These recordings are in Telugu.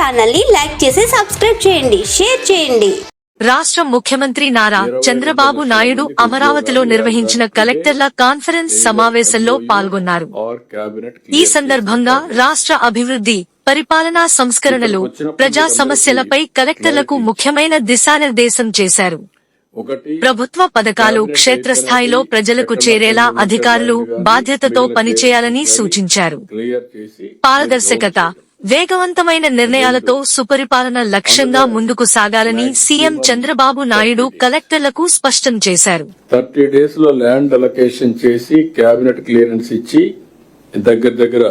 ఛానల్ని లైక్ చేసి సబ్స్క్రైబ్ చేయండి షేర్ చేయండి. రాష్ట్ర ముఖ్యమంత్రి నారా చంద్రబాబు నాయుడు అమరావతిలో నిర్వహించిన కలెక్టర్ల కాన్ఫరెన్స్ సమావేశంలో పాల్గొన్నారు. ఈ సందర్భంగా రాష్ట్ర అభివృద్ధి పరిపాలనా సంస్కరణలు ప్రజా సమస్యలపై కలెక్టర్లకు ముఖ్యమైన దిశానిర్దేశం చేశారు. ప్రభుత్వ పథకాలు క్షేత్రస్థాయిలో ప్రజలకు చేరేలా అధికారులు బాధ్యతతో పనిచేయాలని సూచించారు. పారదర్శకత వేగవంతమైన నిర్ణయాలతో సుపరిపాలన లక్ష్యంగా ముందుకు సాగాలని సీఎం చంద్రబాబు నాయుడు కలెక్టర్లకు స్పష్టం చేశారు. థర్టీ డేస్లో ల్యాండ్ అలొకేషన్ చేసి కేబినెట్ క్లియరెన్స్ ఇచ్చి దగ్గర దగ్గర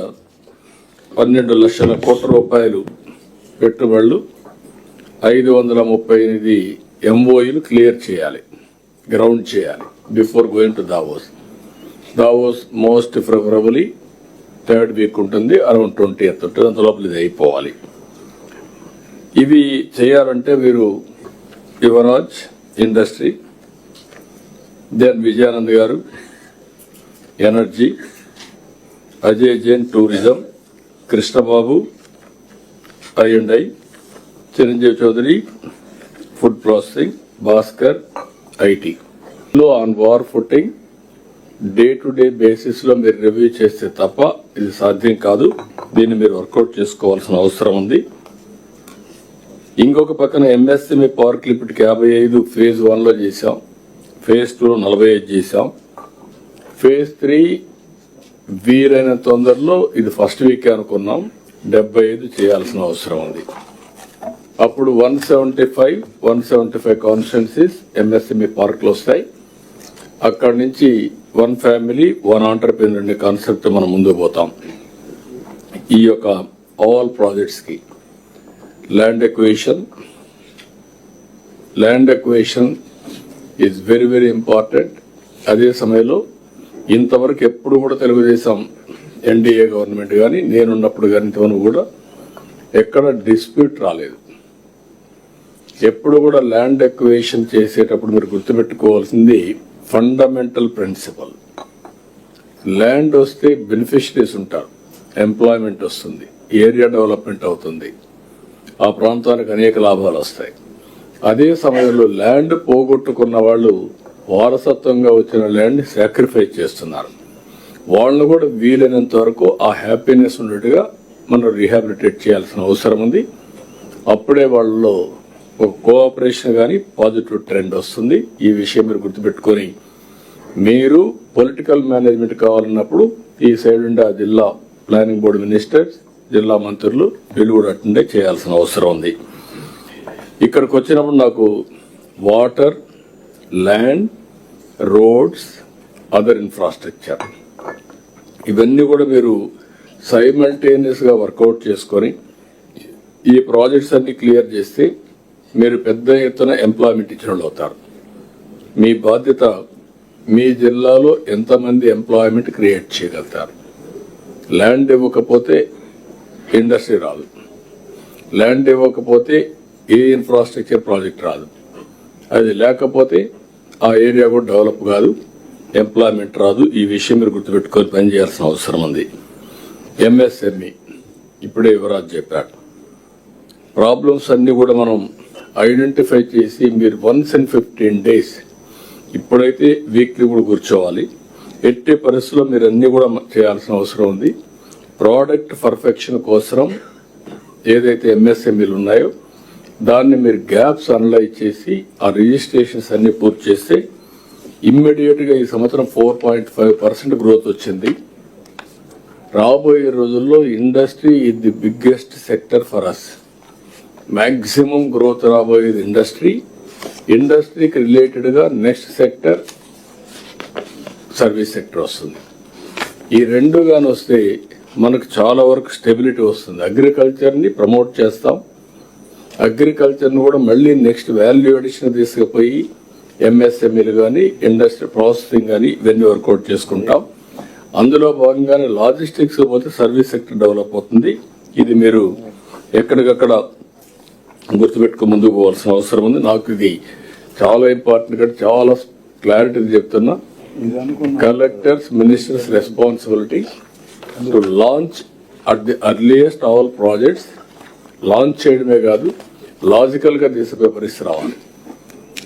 పన్నెండు లక్షల కోట్ల రూపాయలు పెట్టుబడులు ఐదు వందల ముప్పై ఎనిమిది ఎంఓయూలు క్లియర్ చేయాలి గ్రౌండ్ చేయాలి before going to Davos. Davos most preferably third week ఉంటుంది అరౌండ్ ట్వంటీ ఎత్ ఉంటుంది అంత లోపల ఇది అయిపోవాలి. ఇవి చేయాలంటే వీరు యువరాజ్ ఇండస్ట్రీ దెన్ విజయానంద్ గారు energy Ajay Jain tourism Krishnababu I and I Chiranjeevi Chaudhary food processing Bhaskar IT లో on war footing day to day బేసిస్లో మీరు రివ్యూ చేస్తే తప్ప ఇది సాధ్యం కాదు. దీన్ని మీరు వర్కౌట్ చేసుకోవాల్సిన అవసరం ఉంది. ఇంకొక పక్కన ఎంఎస్ఎంఈ పవర్ క్లిప్కి యాభై ఐదు ఫేజ్ వన్లో చేశాం. ఫేజ్ టూలో నలభై ఐదు చేసాం ఫేజ్ త్రీ వీరైన తొందరలో ఇది ఫస్ట్ వీక్ అనుకున్నాం. డెబ్బై ఐదు చేయాల్సిన అవసరం ఉంది. అప్పుడు one seventy five one seventy five constituencies MSME పార్క్లు వస్తాయి. అక్కడి నుంచి వన్ ఫ్యామిలీ వన్ ఆంటర్ప్రీనర్ అనే కాన్సెప్ట్ మనం ముందు పోతాం. ఈ యొక్క all ప్రాజెక్ట్స్కి land acquisition land acquisition is very very important అదే సమయంలో ఇంతవరకు ఎప్పుడు కూడా తెలుగుదేశం ఎన్డీఏ గవర్నమెంట్ కానీ నేనున్నప్పుడు కానీ ఇంతవరకు కూడా ఎక్కడ డిస్ప్యూట్ రాలేదు. ఎప్పుడు కూడా ల్యాండ్ ఎక్వేషన్ చేసేటప్పుడు మీరు గుర్తుపెట్టుకోవాల్సింది ఫండమెంటల్ ప్రిన్సిపల్ ల్యాండ్ వస్తే బెనిఫిషరీస్ ఉంటారు. ఎంప్లాయ్మెంట్ వస్తుంది. ఏరియా డెవలప్మెంట్ అవుతుంది. ఆ ప్రాంతానికి అనేక లాభాలు వస్తాయి. అదే సమయంలో ల్యాండ్ పోగొట్టుకున్న వాళ్ళు వారసత్వంగా వచ్చిన ల్యాండ్ సాక్రిఫైస్ చేస్తున్నారు. వాళ్ళని కూడా వీలైనంత వరకు ఆ హ్యాపీనెస్ ఉన్నట్టుగా మనం రీహాబిలిటేట్ చేయాల్సిన అవసరం ఉంది. అప్పుడే వాళ్ళలో ఒక కోఆపరేషన్ కానీ పాజిటివ్ ట్రెండ్ వస్తుంది. ఈ విషయం మీరు గుర్తుపెట్టుకొని మీరు పొలిటికల్ మేనేజ్మెంట్ కావాలన్నప్పుడు ఈ సైడ్ ఉండే జిల్లా ప్లానింగ్ బోర్డు మినిస్టర్స్ జిల్లా మంత్రులు వీళ్ళు కూడా అటెండే చేయాల్సిన అవసరం ఉంది. ఇక్కడికి వచ్చినప్పుడు నాకు water land roads other infrastructure ఇవన్నీ కూడా మీరు సైమల్టేనియస్గా వర్కౌట్ చేసుకొని ఈ ప్రాజెక్ట్స్ అన్ని క్లియర్ చేస్తే మీరు పెద్ద ఎత్తున ఎంప్లాయ్మెంట్ ఇచ్చిన వాళ్ళు అవుతారు. మీ బాధ్యత మీ జిల్లాలో ఎంతమంది ఎంప్లాయ్మెంట్ క్రియేట్ చేయగలుగుతారు. ల్యాండ్ ఇవ్వకపోతే ఇండస్ట్రీ రాదు. ల్యాండ్ ఇవ్వకపోతే ఏ ఇన్ఫ్రాస్ట్రక్చర్ ప్రాజెక్ట్ రాదు. అది లేకపోతే ఆ ఏరియా కూడా డెవలప్ కాదు ఎంప్లాయ్మెంట్ రాదు. ఈ విషయం మీరు గుర్తుపెట్టుకొని పనిచేయాల్సిన అవసరం ఉంది. ఎంఎస్ఎంఈ ఇప్పుడే యువరాజ్ చెప్పాడు. ప్రాబ్లమ్స్ అన్నీ కూడా మనం ఐడెంటిఫై చేసి మీరు వన్స్ అండ్ ఫిఫ్టీన్ డేస్ ఇప్పుడైతే వీక్లీ కూడా కూర్చోవాలి. ఎట్టి పరిస్థితుల్లో మీరు అన్ని కూడా చేయాల్సిన అవసరం ఉంది. ప్రోడక్ట్ పర్ఫెక్షన్ కోసం ఏదైతే ఎంఎస్ఎంఈలు ఉన్నాయో దాన్ని మీరు గ్యాప్స్ అనలైజ్ చేసి ఆ రిజిస్ట్రేషన్స్ అన్ని పూర్తి చేస్తే ఇమ్మీడియట్గా ఈ సంవత్సరం four point five percent growth వచ్చింది. రాబోయే రోజుల్లో industry is the biggest sector for us maximum growth రాబోయేది ఇండస్ట్రీ. ఇండస్ట్రీకి రిలేటెడ్గా నెక్స్ట్ సెక్టర్ సర్వీస్ సెక్టర్ వస్తుంది. ఈ రెండు కానీ వస్తే మనకు చాలా వరకు స్టెబిలిటీ వస్తుంది. అగ్రికల్చర్ని ప్రమోట్ చేస్తాం. అగ్రికల్చర్ని కూడా మళ్ళీ నెక్స్ట్ వాల్యూ అడిషన్ తీసుకుపోయి ఎంఎస్ఎంఈలు కానీ ఇండస్ట్రీ ప్రాసెసింగ్ కానీ ఇవన్నీ వర్కౌట్ చేసుకుంటాం. అందులో భాగంగానే లాజిస్టిక్స్ పోతే సర్వీస్ సెక్టర్ డెవలప్ అవుతుంది. ఇది మీరు ఎక్కడికక్కడ గుర్తుపెట్టుకు ముందుకు పోవాల్సిన అవసరం ఉంది. నాకు ఇది చాలా ఇంపార్టెంట్గా చాలా క్లారిటీ చెప్తున్నా. Collectors ministers responsibility to launch at the earliest all projects launch చేయడమే కాదు లాజికల్గా తీసుకుపోయే పరిస్థితి రావాలి.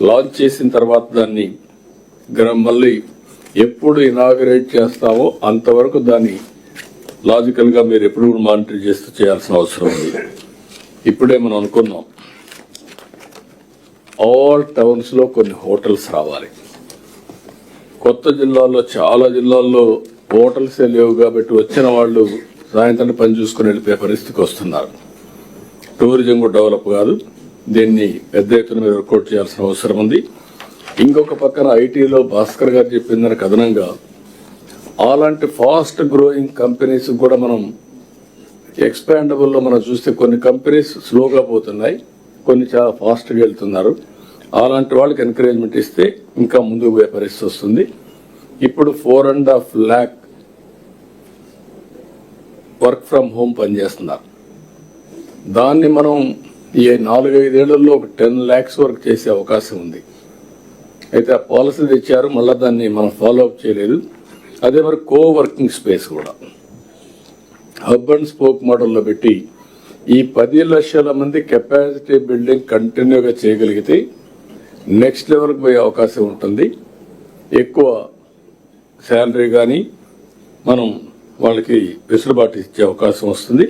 లాంచ్ చేసిన తర్వాత దాన్ని మళ్ళీ ఎప్పుడు ఇనాగరేట్ చేస్తామో అంతవరకు దాన్ని లాజికల్గా మీరు ఎప్పుడు మానిటర్ చేస్తూ చేయాల్సిన అవసరం ఉంది. ఇప్పుడే మనం అనుకున్నాం ఆల్ టౌన్స్లో కొన్ని హోటల్స్ రావాలి. కొత్త జిల్లాల్లో చాలా జిల్లాల్లో హోటల్సే లేవు కాబట్టి వచ్చిన వాళ్ళు సాయంత్రం పని చూసుకుని వెళ్ళిపోయే పరిస్థితికి వస్తున్నారు. టూరిజం కూడా డెవలప్ కాదు. దీన్ని పెద్ద ఎత్తున మీద వర్కౌట్ చేయాల్సిన అవసరం ఉంది. ఇంకొక పక్కన ఐటీలో భాస్కర్ గారు చెప్పిందని కథనంగా అలాంటి ఫాస్ట్ గ్రోయింగ్ కంపెనీస్ కూడా మనం ఎక్స్పాండబుల్లో మనం చూస్తే కొన్ని కంపెనీస్ స్లోగా పోతున్నాయి. కొన్ని చాలా ఫాస్ట్గా వెళ్తున్నారు. అలాంటి వాళ్ళకి ఎంకరేజ్మెంట్ ఇస్తే ఇంకా ముందుకు పోయే పరిస్థితి వస్తుంది. ఇప్పుడు four and half lakh work from home పనిచేస్తున్నారు. దాన్ని మనం ఈ నాలుగైదేళ్ళలో ఒక టెన్ ల్యాక్స్ వరకు చేసే అవకాశం ఉంది. అయితే ఆ పాలసీ తెచ్చారు. మళ్ళీ దాన్ని మనం ఫాలో అప్ చేయలేదు. అదే మరి కో వర్కింగ్ స్పేస్ కూడా. హబ్ అండ్ స్పోక్ మోడల్లో పెట్టి ఈ పది లక్షల మంది కెపాసిటీ బిల్డింగ్ కంటిన్యూగా చేయగలిగితే నెక్స్ట్ లెవెల్కి పోయే అవకాశం ఉంటుంది. ఎక్కువ శాలరీ కానీ మనం వాళ్ళకి వెసులుబాటు ఇచ్చే అవకాశం వస్తుంది.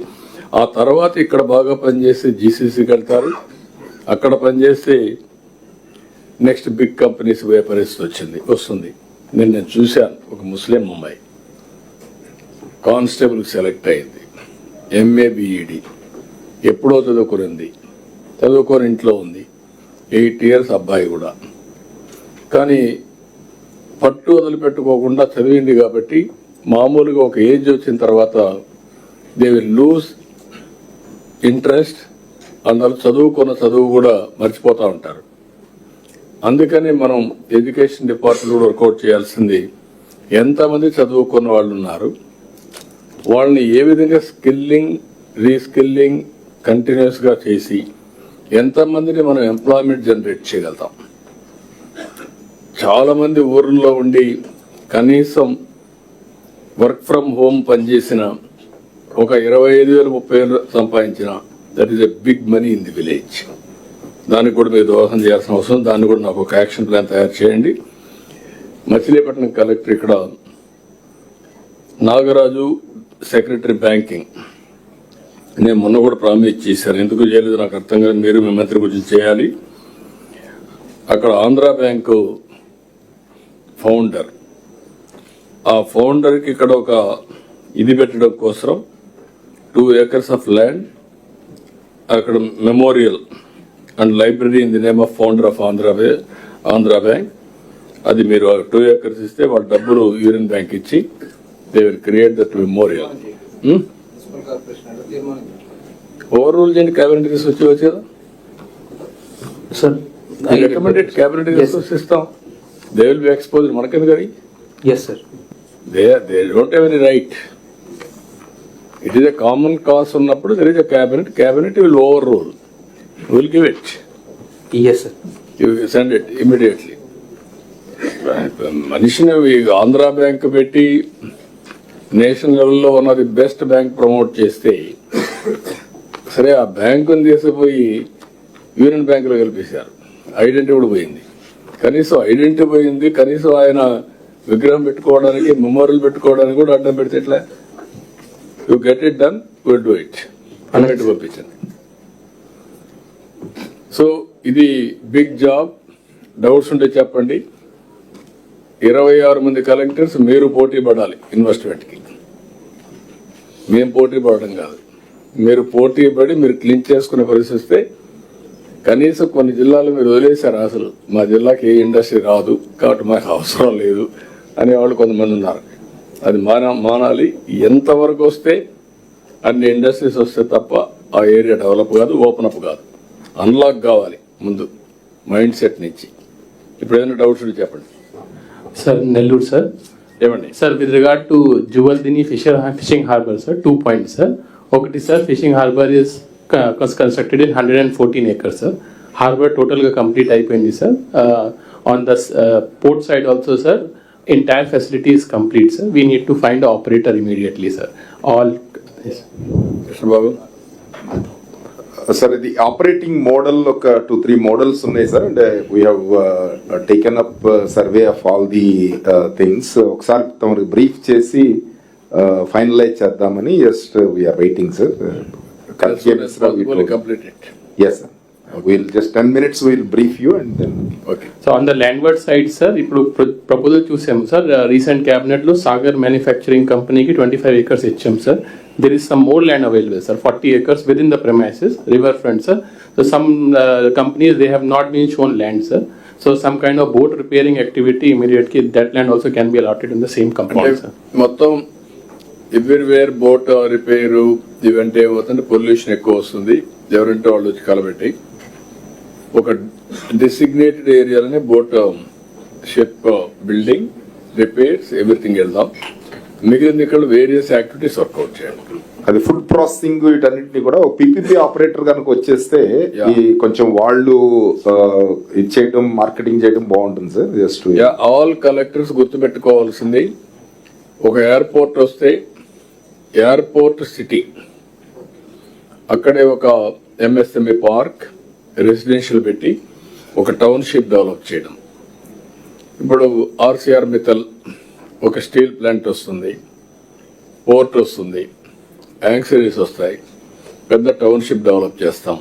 ఆ తర్వాత ఇక్కడ బాగా పనిచేస్తే జీసీసీకి వెళ్తారు. అక్కడ పనిచేస్తే నెక్స్ట్ బిగ్ కంపెనీస్ పోయే పరిస్థితి వచ్చింది వస్తుంది. నేను నేను చూశాను ఒక ముస్లిం అమ్మాయి. కానిస్టేబుల్ సెలెక్ట్ అయింది. ఎంఏ బిఈడి ఎప్పుడో చదువుకునింది. చదువుకొని ఇంట్లో ఉంది. ఎయిట్ ఇయర్స్ అబ్బాయి కూడా. కానీ పట్టు వదిలిపెట్టుకోకుండా చదివింది కాబట్టి మామూలుగా ఒక ఏజ్ వచ్చిన తర్వాత దే విల్ లూజ్ ఇంట్రెస్ట్ అందరూ చదువుకున్న చదువు కూడా మర్చిపోతూ ఉంటారు. అందుకని మనం ఎడ్యుకేషన్ డిపార్ట్మెంట్ కూడా వర్కౌట్ చేయాల్సింది ఎంతమంది చదువుకున్న వాళ్ళు ఉన్నారు? వాళ్ళని ఏ విధంగా స్కిల్లింగ్ రీస్కిల్లింగ్ కంటిన్యూస్గా చేసి ఎంతమందిని మనం ఎంప్లాయ్మెంట్ జనరేట్ చేయగలుగుతాం? చాలామంది ఊర్లో ఊర్లలో ఉండి కనీసం వర్క్ ఫ్రమ్ హోమ్ పనిచేసిన ఒక ఇరవై ఐదు వేలు ముప్పై వేలు సంపాదించిన that is a big money in the village దానికి కూడా మీరు దోహదం చేయాల్సిన అవసరం దాన్ని కూడా నాకు ఒక యాక్షన్ ప్లాన్ తయారు చేయండి. మచిలీపట్నం కలెక్టర్ ఇక్కడ నాగరాజు సెక్రటరీ బ్యాంకింగ్. నేను మొన్న కూడా ప్రామిస్ చేశాను. ఎందుకు చేయలేదు? నాకు అర్థం కాదు. మీరు మీ మంత్రి గురించి చేయాలి. అక్కడ ఆంధ్ర బ్యాంకు ఫౌండర్. ఆ ఫౌండర్కి ఇక్కడ ఒక ఇది పెట్టడం కోసం టూ ఏకర్స్ ఆఫ్ ల్యాండ్ అక్కడ memorial and library in the name of founder of Andhra Andhra Bank అది మీరు టూ ఏకర్స్ ఇస్తే వాళ్ళ డబ్బులు యూనియన్ బ్యాంక్ ఇచ్చి they will create that memorial overrule చేయండి క్యాబినెట్ తీసుకొచ్చి వచ్చి కదా సార్ రికమెండెడ్ క్యాబినెట్ తీసుకొచ్చి ఇస్తాం దే విల్ బి ఎక్స్పోజ్ మనకెందుకు కానీ yes sir they they don't have any right it is a common cause ఉన్నప్పుడు there is a cabinet cabinet will overrule will give it yes sir you send it immediately మనిషిని ఆంధ్ర బ్యాంక్ పెట్టి నేషనల్ లెవెల్లో ఉన్నది బెస్ట్ బ్యాంక్ ప్రమోట్ చేస్తే సరే ఆ బ్యాంకుని తీసుకుపోయి యూనియన్ బ్యాంకులో కలిపేశారు ఐడెంటిటీ కూడా పోయింది. కనీసం ఐడెంటిటీ పోయింది కనీసం ఆయన విగ్రహం పెట్టుకోవడానికి మెమోరియల్ పెట్టుకోవడానికి కూడా అడ్డం పెడితే ఎట్లా? You get it done will do it అన్నట్టు పంపించండి సో ఇది బిగ్ జాబ్ డౌట్స్ ఉంటే చెప్పండి. ఇరవై ఆరు మంది కలెక్టర్స్ మీరు పోటీ పడాలి ఇన్వెస్ట్మెంట్కి మేము పోటీ పడడం కాదు. మీరు పోటీ పడి మీరు క్లీన్ చేసుకునే పరిస్థితి వస్తే కనీసం కొన్ని జిల్లాలు మీరు వదిలేశారు అసలు. మా జిల్లాకి ఏ ఇండస్ట్రీ రాదు కాబట్టి మాకు అవసరం లేదు అనేవాళ్ళు కొంతమంది ఉన్నారు. అది మాన మానాలి. ఎంతవరకు వస్తే అన్ని ఇండస్ట్రీస్ వస్తే తప్ప ఆ ఏరియా డెవలప్ కాదు ఓపెన్ అప్ కాదు. అన్లాక్ కావాలి ముందు మైండ్ సెట్ నుంచి. ఇప్పుడు ఏదైనా డౌట్స్ ఉంటే చెప్పండి. Nellore sir. sir. ఏమండి Sir, with regard to Juvaldini Fisher Fishing Harbour, sir, two points, sir. ఒకటి sir, fishing harbour is uh, was constructed in 114 acres, sir. Harbour total గా complete అయిపోయింది, sir. Uh, on the uh, port side also, sir, entire facility is complete, sir. We need to find a operator immediately, sir. All, yes. Krishnababu Sir ఇది ఆపరేటింగ్ మోడల్ ఒక టూ త్రీ మోడల్స్ ఉన్నాయి sir and we have taken up survey of all the things ఒకసారి తమకు బ్రీఫ్ చేసి ఫైనలైజ్ చేద్దామని just we're waiting sir complete it yes sir we'll just ten minutes will brief you and then okay so on the landward side sir ఇప్పుడు ప్రపోజల్ చూసాము సార్ రీసెంట్ క్యాబినెట్లో సాగర్ మ్యానుఫ్యాక్చరింగ్ కంపెనీకి ట్వంటీ ఫైవ్ ఏకర్స్ ఇచ్చాం sir there is some more land available sir forty acres within the premises river front sir so some companies they have not been shown land sir so some kind of boat repairing activity ఇమీడియట్కి that land also can be allotted in the same compound sir మొత్తం ఎవ్రీవేర్ బోట్ రిపేరు ఇవంటే పొల్యూషన్ ఎక్కువ వస్తుంది. ఎవరంటే వాళ్ళు వచ్చి కలబెట్టి. ఒక డెసిగ్నేటెడ్ ఏరియాలోనే boat ship building repairs everything వెళ్దాం. మిగిలిన ఇక్కడ వేరియస్ యాక్టివిటీస్ వర్కౌట్ చేయాలి. అది ఫుడ్ ప్రాసెసింగ్ వీటన్నిటిని కూడా ఒక పిపిపి ఆపరేటర్ కనుక వచ్చేస్తే. ఈ కొంచెం వాళ్ళు చేయడం మార్కెటింగ్ చేయడం బాగుంటుంది సార్. జస్ట్ ఆల్ కలెక్టర్స్ గుర్తుపెట్టుకోవాల్సింది. ఒక ఎయిర్పోర్ట్ వస్తే ఎయిర్పోర్ట్ సిటీ అక్కడే ఒక ఎంఎస్ఎంఈ పార్క్ రెసిడెన్షియల్ పెట్టి ఒక టౌన్షిప్ డెవలప్ చేయడం. ఇప్పుడు ఆర్సీఆర్ మిథల్ ఒక స్టీల్ ప్లాంట్ వస్తుంది పోర్ట్ వస్తుంది యాంక్సరీస్ వస్తాయి పెద్ద టౌన్షిప్ డెవలప్ చేస్తాం.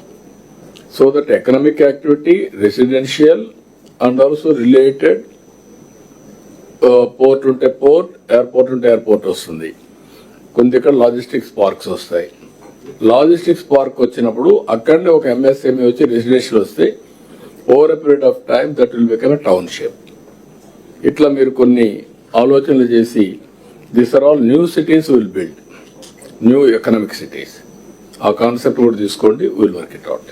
So that economic activity residential and also related port ఉంటే పోర్ట్ ఎయిర్పోర్ట్ ఉంటే ఎయిర్పోర్ట్ వస్తుంది. కొన్ని ఇక్కడ లాజిస్టిక్స్ పార్క్స్ వస్తాయి. లాజిస్టిక్స్ పార్క్ వచ్చినప్పుడు అక్కడనే ఒక ఎంఎస్ఎంఈ వచ్చి రెసిడెన్షియల్ వస్తే over a period of time that will become a township ఇట్లా మీరు కొన్ని ఆలోచనలు చేసి this are all new cities will build new economic cities ఆ కాన్సెప్ట్ కూడా తీసుకోండి will work it out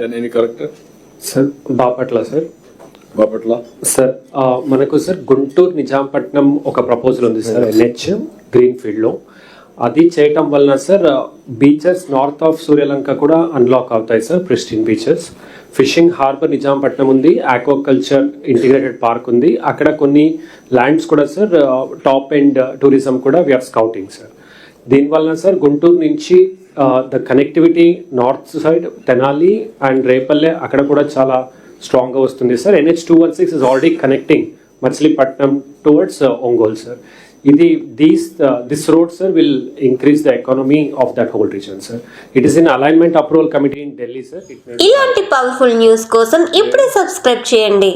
then any collector sir Bapatla sir Bapatla? Sir మనకు సార్ గుంటూరు నిజాంపట్నం ఒక ప్రపోజల్ ఉంది సార్ ఎన్హెచ్ గ్రీన్ ఫీల్డ్లో. అది చేయటం వలన sir beaches north of Suryalanka కూడా అన్లాక్ అవుతాయి sir pristine beaches fishing harbour Nizampatnam ఉంది ఆక్వాకల్చర్ ఇంటిగ్రేటెడ్ పార్క్ ఉంది. అక్కడ కొన్ని ల్యాండ్స్ కూడా సార్ టాప్ అండ్ టూరిజం కూడా వీఆర్ స్కౌటింగ్ సార్ దీనివల్ల సార్ గుంటూరు నుంచి the connectivity north side Tenali and Repalle అక్కడ కూడా చాలా స్ట్రాంగ్గా వస్తుంది sir NH two one six is already connecting Machilipatnam towards Ongole sir ఇది these this road sir will increase the economy of that whole region sir it is in alignment approval committee in Delhi sir ఇలాంటి పవర్ఫుల్ న్యూస్ కోసం ఇప్పుడే సబ్స్క్రైబ్ చేయండి.